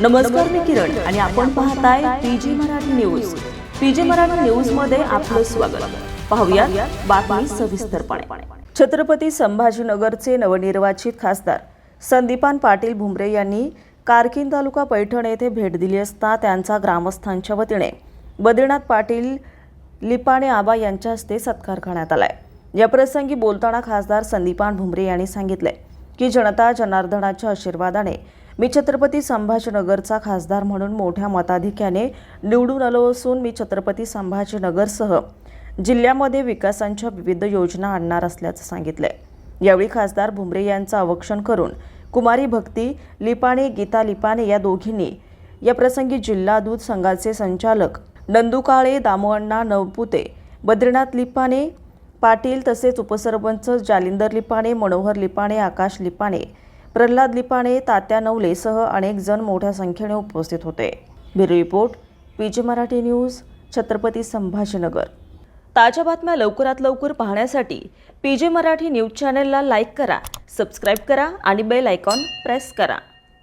नमस्कार मी किरण आणि आपण पाहताय PG Marathi news. PG Marathi न्यूजमध्ये आपलं स्वागत. पाहूया बातमी सविस्तरपणे. छत्रपती संभाजीनगरचे नवनिर्वाचित खासदार संदीपान पाटील भुमरे यांनी कारकीन तालुका पैठण येथे भेट दिली असता त्यांचा ग्रामस्थांच्या वतीने बद्रीनाथ पाटील लिपाणे आबा यांच्या हस्ते सत्कार करण्यात आलाय. या प्रसंगी बोलताना खासदार संदीपान भुमरे यांनी सांगितले की जनता जनार्दनाच्या आशीर्वादाने मी छत्रपती संभाजीनगरचा खासदार म्हणून मोठ्या मताधिक्याने निवडून आलो असून मी छत्रपती संभाजीनगरसह जिल्ह्यामध्ये विकासांच्या विविध योजना आणणार असल्याचं सांगितलंय. यावेळी खासदार भुमरे यांचं अवक्षण करून कुमारी भक्ती लिपाणे गीता लिपाणे या दोघींनी या प्रसंगी जिल्हा दूध संघाचे संचालक नंदुकाळे दामोअण्णा नवपुते बद्रीनाथ लिपाणे पाटील तसेच उपसरपंच जालिंदर लिपाणे मनोहर लिपाणे आकाश लिपाणे प्रल्हाद लिपाणे तात्या नवलेसह अनेक जण मोठ्या संख्येने उपस्थित होते. Bureau report PJ Marathi news Chhatrapati Sambhajinagar. ताज्या बातम्या लवकरात लवकर पाहण्यासाठी पीजे मराठी न्यूज चॅनलला लाईक करा सबस्क्राईब करा आणि बेल आयकॉन प्रेस करा.